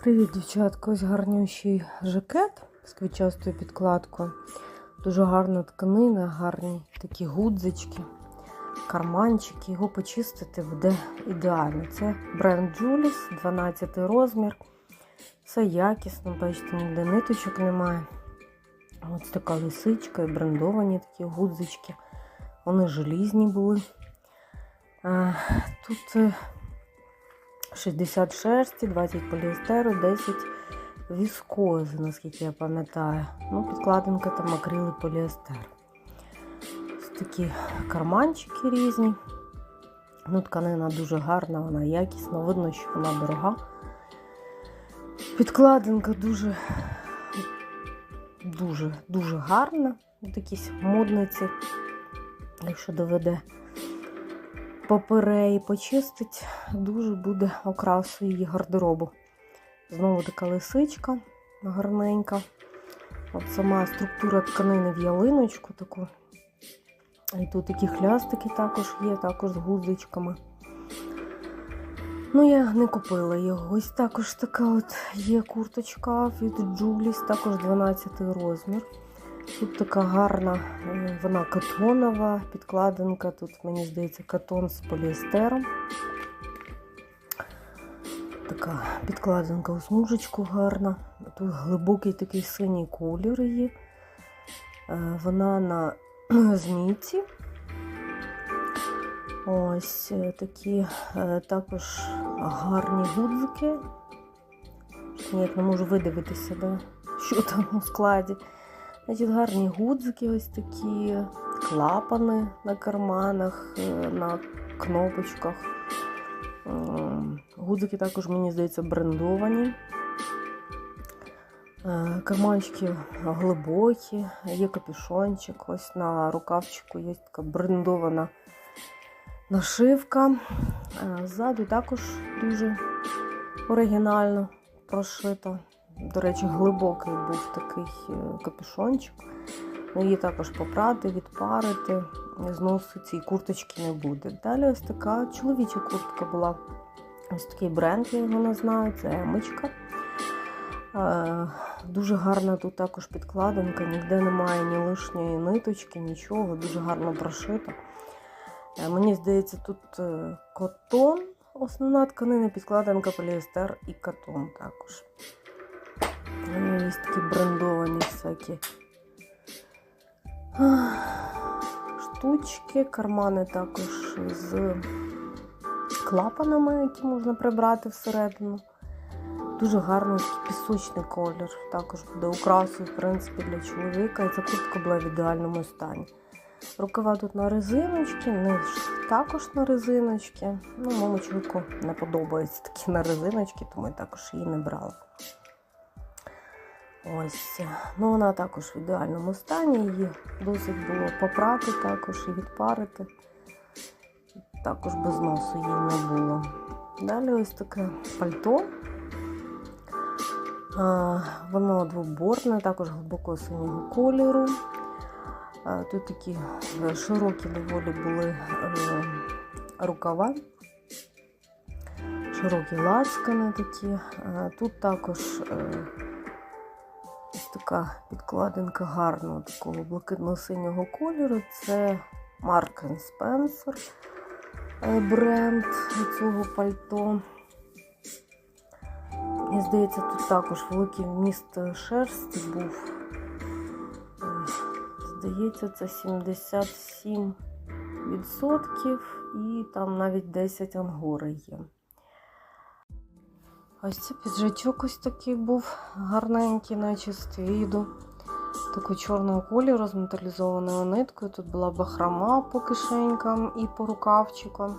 Привіт, дівчатка. Ось гарнющий жакет з квітчастою підкладкою. Дуже гарна тканина, гарні такі гудзички, карманчики. Його почистити буде ідеально. Це бренд Julis, 12 розмір. Все якісно, бачите, ніде ниточок немає. Ось така лисичка і брендовані такі гудзички. Вони желізні були. Е, Тут е, 60 шерсті, 20 поліестеру, 10 віскози, наскільки я пам'ятаю. Ну, підкладинка там акрил і поліестер. Ось такі карманчики різні. Ну, тканина дуже гарна, вона якісна, видно, що вона дорога. Підкладинка дуже, дуже, дуже гарна. Якісь модниці, якщо доведе попере почистить, дуже буде окрасою її гардеробу. Знову така лисичка гарненька. От сама структура тканини в ялиночку таку. І тут такі хлястики також є, також з гудзичками. Ну, я не купила його. Ось також така от є курточка від Julis, також 12 розмір. Тут така гарна, е, вона катонова підкладинка. Тут, мені здається, катон з поліестером. Така підкладинка у смужечку гарна. Тут глибокий такий синій колір є. Е, Вона на змійці. Ось е, такі також гарні гудзики. Ніяк не можу видивитися, да, що там у складі. Значить, гарні гудзики, ось такі клапани на карманах, е, на кнопочках. Гудзики також, мені здається, брендовані. Е, Карманчики глибокі, є капюшончик. Ось на рукавчику є така брендована нашивка. Е, Ззаду також дуже оригінально прошито. До речі, глибокий був такий е, капюшончик. Ну, Її також попрати, відпарити, зносу цієї курточки не буде. Далі ось така чоловіча куртка була. Ось такий бренд, я його не знаю, це емочка. Е, Дуже гарна тут також підкладинка, ніде немає ні лишньої ниточки, нічого, дуже гарно прошито. Е, Мені здається, тут котон, основна тканина, підкладинка, поліестер і катон також. Всякі штучки, кармани також з клапанами, які можна прибрати всередину. Дуже гарний пісочний колір. Також буде украсою, в принципі, для чоловіка. І ця куртка була в ідеальному стані. Рукава тут на резиночки, низ також на резиночки. Ну, моєму чоловіку не подобаються такі на резиночки, тому я також її не брала. Ось, ну вона також в ідеальному стані, її досить було попрати також і відпарити. Також без носу її не було. Далі ось таке пальто. Воно двоборне, також глибоко синього кольору. Тут такі е, широкі доволі були е, рукава, широкі лацкани такі. Тут також е, така підкладинка гарного такого блакитно-синього кольору. Це Mark Spencer е, бренд цього пальто. Мені здається, тут також великий вміст шерсті був. Здається, це 77% і там навіть 10 ангори є. Ось це піджачок ось такий був гарненький, наче з твіду. Такого чорного кольору з металізованою ниткою. Тут була бахрома по кишенькам і по рукавчикам,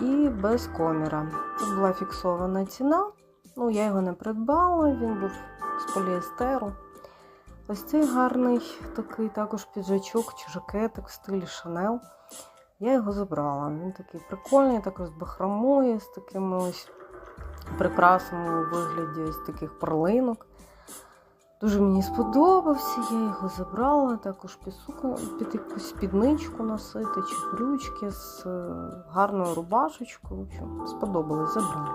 і без коміра. Тут була фіксована ціна. Ну, я його не придбала, він був з поліестеру. Ось цей гарний такий також піджачок чи жакетик в стилі Шанел. Я його забрала. Він такий прикольний, також з бахромою, з такими ось прикрасами у вигляді ось таких перлинок. Дуже мені сподобався, я його забрала, також під, сукню, під якусь спідничку носити, чи брючки з е, гарною рубашечкою. В сподобалось, забрала.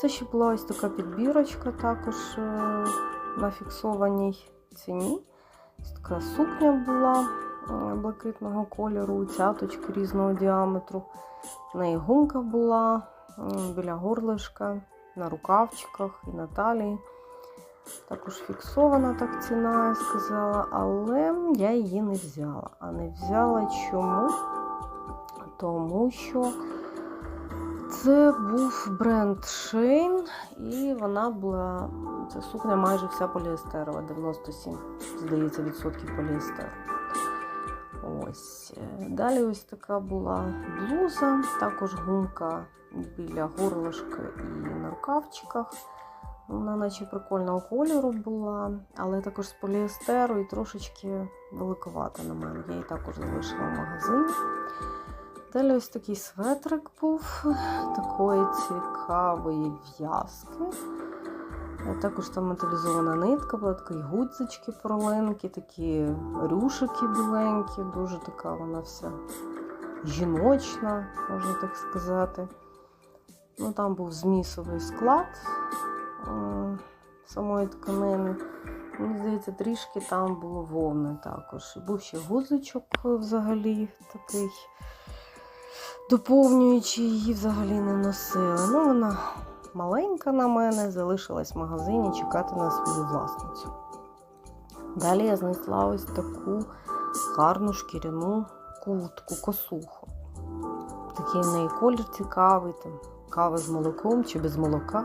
Це ще була ось така підбірочка, також е, на фіксованій ціні. Ось така сукня була е, блакитного кольору, цяточки різного діаметру. В неї гумка була біля горлишка, на рукавчиках і на талії. Також фіксована так ціна, я сказала, але я її не взяла. А не взяла чому? Тому що це був бренд Shane, і вона була. Це сукня майже вся поліестерова, 97, здається, відсотків поліестеру. Ось. Е, Далі ось така була блуза, також гумка біля горлышка і на рукавчиках. Вона наче прикольного кольору була, але також з поліестеру і трошечки великовата на мене. Я її також залишила в магазині. Далі ось такий светрик був такої цікавої в'язки. Також там металізована нитка, була такі гудзички перлинки, такі рюшики біленькі, дуже така вона вся жіночна, можна так сказати. Ну, Там був змісовий склад е, самої тканини. Мені здається, трішки там було вовни також. Був ще гудзичок взагалі такий доповнюючи її взагалі не носила. Ну, вона маленька на мене, залишилась в магазині чекати на свою власницю. Далі я знайшла ось таку гарну шкіряну куртку, косуху. Такий в неї колір цікавий, там, кава з молоком чи без молока.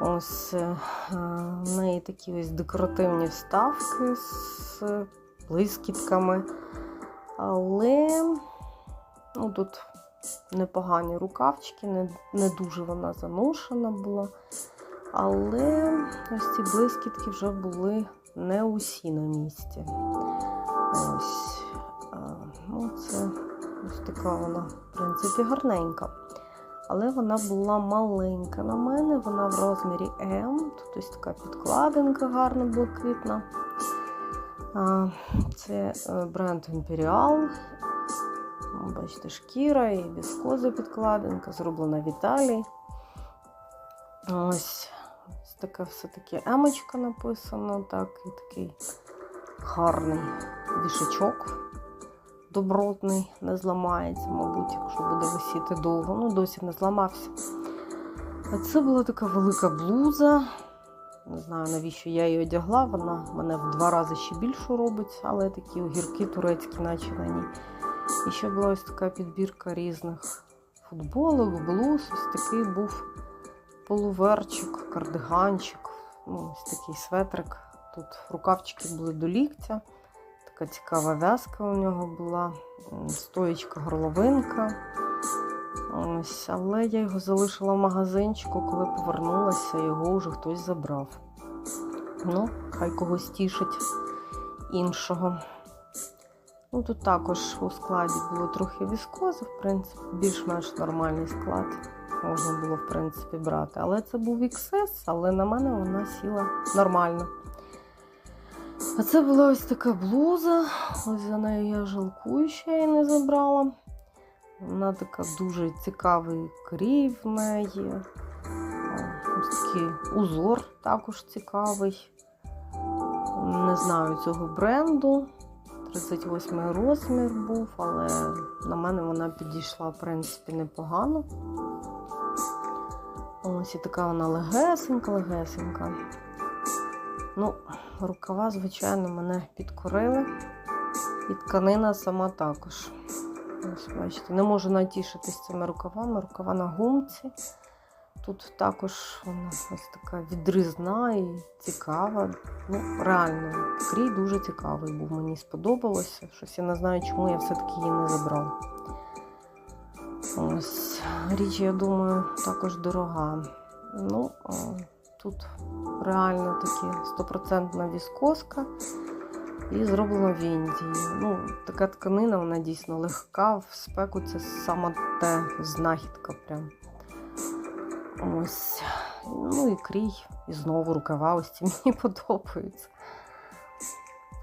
Ось е, в неї такі ось декоративні вставки з блискітками. Але Ну, тут непогані рукавчики, не, не дуже вона заношена була. Але ось ці блискітки вже були не усі на місці. Ось. Ну, це ось така вона, в принципі, гарненька. Але вона була маленька на мене, вона в розмірі М. Тут ось така підкладинка гарна блакитна. Це е, бренд Imperial. Бачите, шкіра і віскоза підкладинка, зроблена в Італії. Ось, ось така все-таки емочка написана, так, і такий гарний вішачок добротний, не зламається, мабуть, якщо буде висіти довго. Ну, досі не зламався. А це була така велика блуза. Не знаю, навіщо я її одягла. Вона мене в два рази ще більшу робить, але такі огірки турецькі, наче на ній. І ще була ось така підбірка різних футболок, блуз. Ось такий був полуверчик, кардиганчик, ну, ось такий светрик. Тут рукавчики були до ліктя. Така цікава в'язка у нього була, стоєчка горловинка. Ось, Але я його залишила в магазинчику, коли повернулася, його вже хтось забрав. Ну, хай когось тішить іншого. Ну, Тут також у складі було трохи віскози, в принципі, більш-менш нормальний склад. Можна було, в принципі, брати. Але це був XS, але на мене вона сіла нормально. А це була ось така блуза. Ось за нею я жалкую, що я її не забрала. Вона така дуже цікавий крій в неї. Ось такий узор також цікавий. Не знаю цього бренду. 38 розмір був, але на мене вона підійшла, в принципі, непогано. Ось і така вона легесенька, легесенька. Ну, рукава, звичайно, мене підкорили. І тканина сама також. Ось, бачите, не можу натішитись цими рукавами. Рукава на гумці. Тут також вона ось така відрізна і цікава. Ну, реально, крій дуже цікавий був. Мені сподобалося. Щось я не знаю, чому я все-таки її не забрала. Ось, річ, я думаю, також дорога. Ну, тут реально таки стопроцентна віскоска і зроблено в Індії. Ну, така тканина, вона дійсно легка, в спеку це саме те знахідка прям. Ось, ну і крій, і знову рукава, ось ці мені подобаються.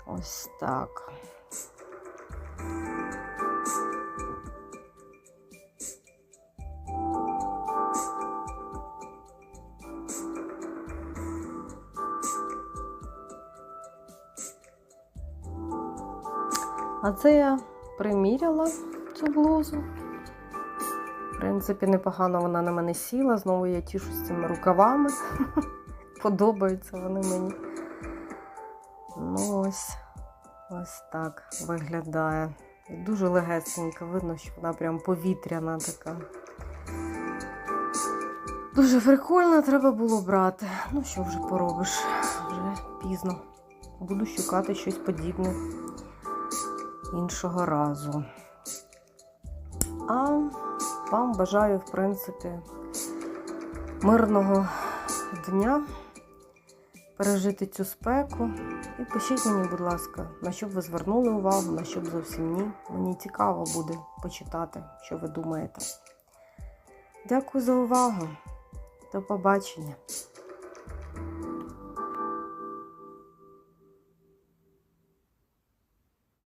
Ось так. А це я приміряла цю блузу. Принципі, непогано вона на мене сіла. Знову я тішусь цими рукавами. Подобаються вони мені. Ну ось, ось так виглядає. Дуже легесенька, видно, що вона прям повітряна така. Дуже прикольно, треба було брати. Ну, що вже поробиш? Вже пізно. Буду шукати щось подібне іншого разу. А вам бажаю, в принципі, мирного дня, пережити цю спеку. І пишіть мені, будь ласка, на що б ви звернули увагу, на що б зовсім ні. Мені цікаво буде почитати, що ви думаєте. Дякую за увагу. До побачення.